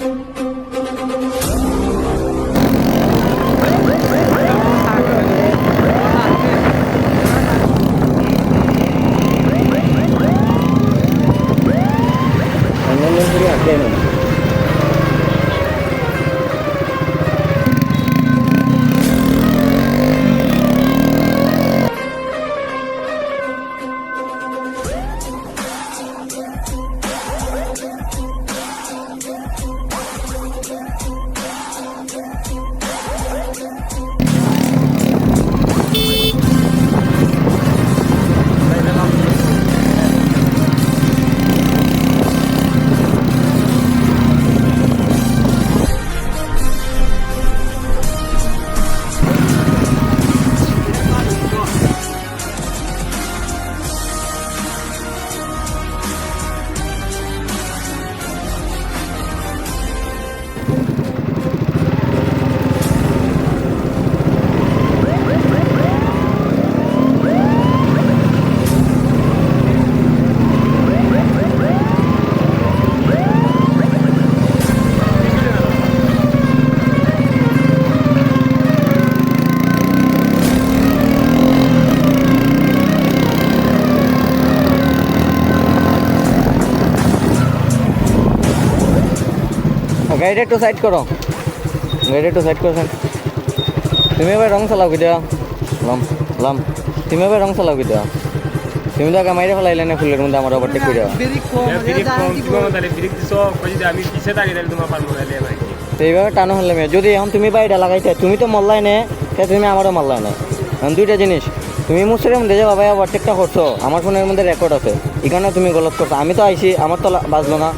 Ganun lang po yung গাড়িটা একটু side করো গাড়িটা একটু সাইড করছেন তুমি এবার রং চালাও কেতিয়া লম লম তুমি এবার রং চালাও কেতিয়া তুমি তো আগে মাইরে ফেলাইলে না ফুলের মধ্যে আমার ওভারটেক করে তো এইভাবে টানো হলে মেয়ে যদি এখন তুমি বাইরে লাগাইতে তুমি তো মল্লাই নে সে তুমি আমারও মল্লাই নে এখন দুইটা জিনিস তুমি মুসের মধ্যে যে বাবা ওভারটেকটা করছ আমার ফোনের মধ্যে রেকর্ড আছে এখানে তুমি গলত করছ আমি তো আইছি আমার তো লা- বাজলো না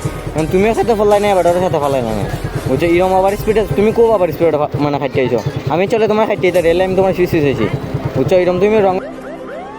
তুমিও সাথে ফলাই নাই এবার সাথে ফলাই নাই বুঝছ ইরম আবার স্পিডে তুমি কো আবার স্পিডে মানে খাইতে আইছো। আমি চলে তোমার খাইতে রেলে আমি তোমার সুইচ আইছি বুঝছ এরকম তুমি রং